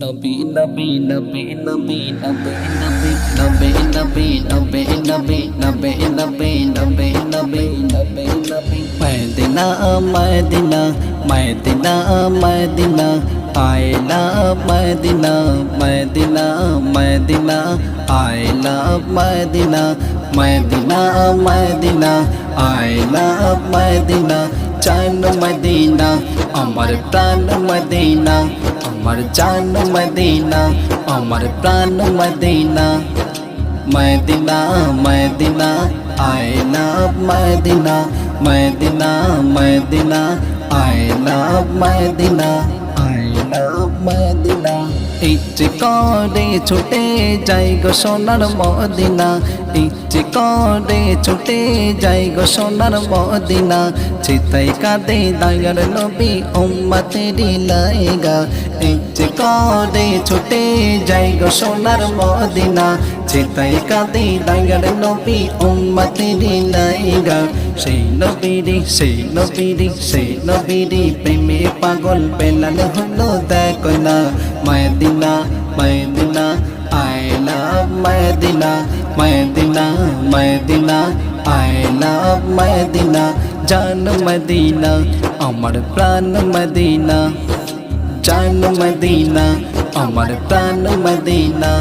নবী নবী নবী নবী নবী নবী নবী নবী নবী নবী নবী নবী নবী নবী নবী Medina Medina Medina Medina Medina, Medina, Medina. I love Medina, Medina, Medina. I love Medina. চান মদিনা আমার প্রাণ মদিনা আমার জান মদিনা, আমার প্রাণ মদিনা। মদিনা মদিনা, আয়না, মদিনা। মদিনা মদিনা, আয়না মদিনা। আয়না, মদিনা। ইচ্ছে করে ছুটে যাই গো সোনার মদিনা। ইচ্ছে করে ছুটে যাই গো সোনার মদিনা। চিতাই কাঁদে দায়ার নবী উম্মতেরি লাইগা ইচ্ছে করে ছুটে যাই গো সোনার মদিনা। চিতাই কাঁদে দায়ার নবী উম্মতেরি লাইগা সেই নবীরি সেই নবীরি সেই নবীরি প্রেমে পাগল পেলাল হলো দেখো না Medina Medina I love Medina Medina Medina I love Medina জান মদিনা আমার প্রাণ মদিনা জান মদিনা আমার প্রাণ Medina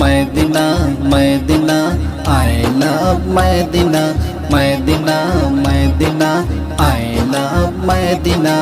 Medina Medina I love Medina Medina Medina I love Medina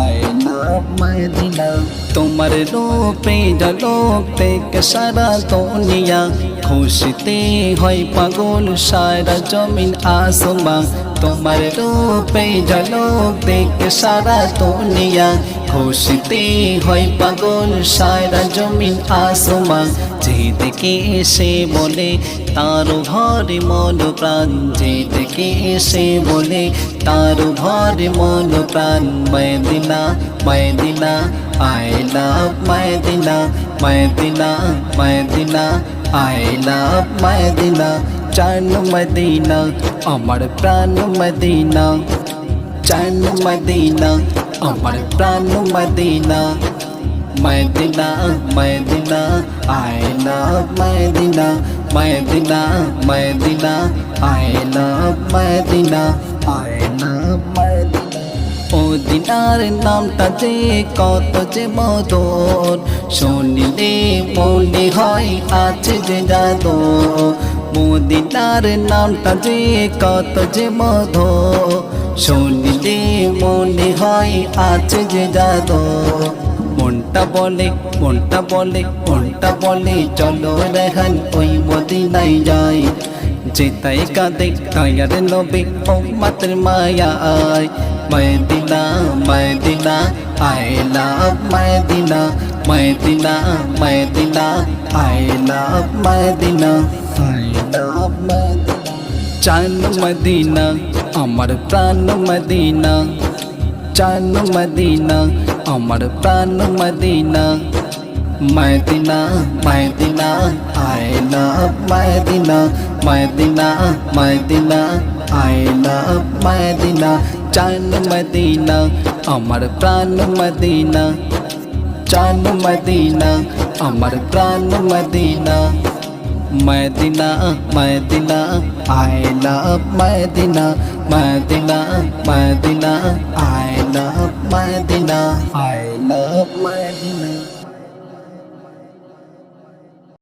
I love Medina. তোমার রূপে জলোক থেকে সারা দুনিয়া, খুশিতে হয় পাগল, সারা জমিন আসমা তোমার রূপে জলোক থেকে সারা দুনিয়া। খুশিতে হয় পাগল, সারা জমিন আসমা যে দেখে এসে বলে, তার ভরে মন প্রাণ। যে দেখে এসে বলে, তার ভরে মন প্রাণ। Medina Medina I love Medina Medina Medina I love Medina চান মদিনা, আমার প্রাণ মদিনা। চান মদিনা, আমার প্রাণ Medina. Medina Medina love Medina. Medina Medina love Medina love Medina. ও দিনার নামটা যে কত যে মধুর, শুনিলে মনে হয় আছে যে জাদু। মদিনার নামটা যে কত যে মধু, শুনিলে মনে হয় আছে যে জাদু। মনটা বলে মনটা বলে মনটা বলে, চলো রেহান, ওই মদিনাই যাই। যেতাই কাঁদে কায়ার নবে ও মাত্র মায়ায় Medina Medina I love Medina Medina Medina I love Medina I love Medina চান মদিনা আমার প্রাণ মদিনা চান মদিনা আমার প্রাণ Medina Medina Medina I love Medina Medina Medina I Medina চান মদিনা আমার প্রাণ মদিনা চান মদিনা আমার প্রাণ Medina Medina Medina I love Medina Medina Medina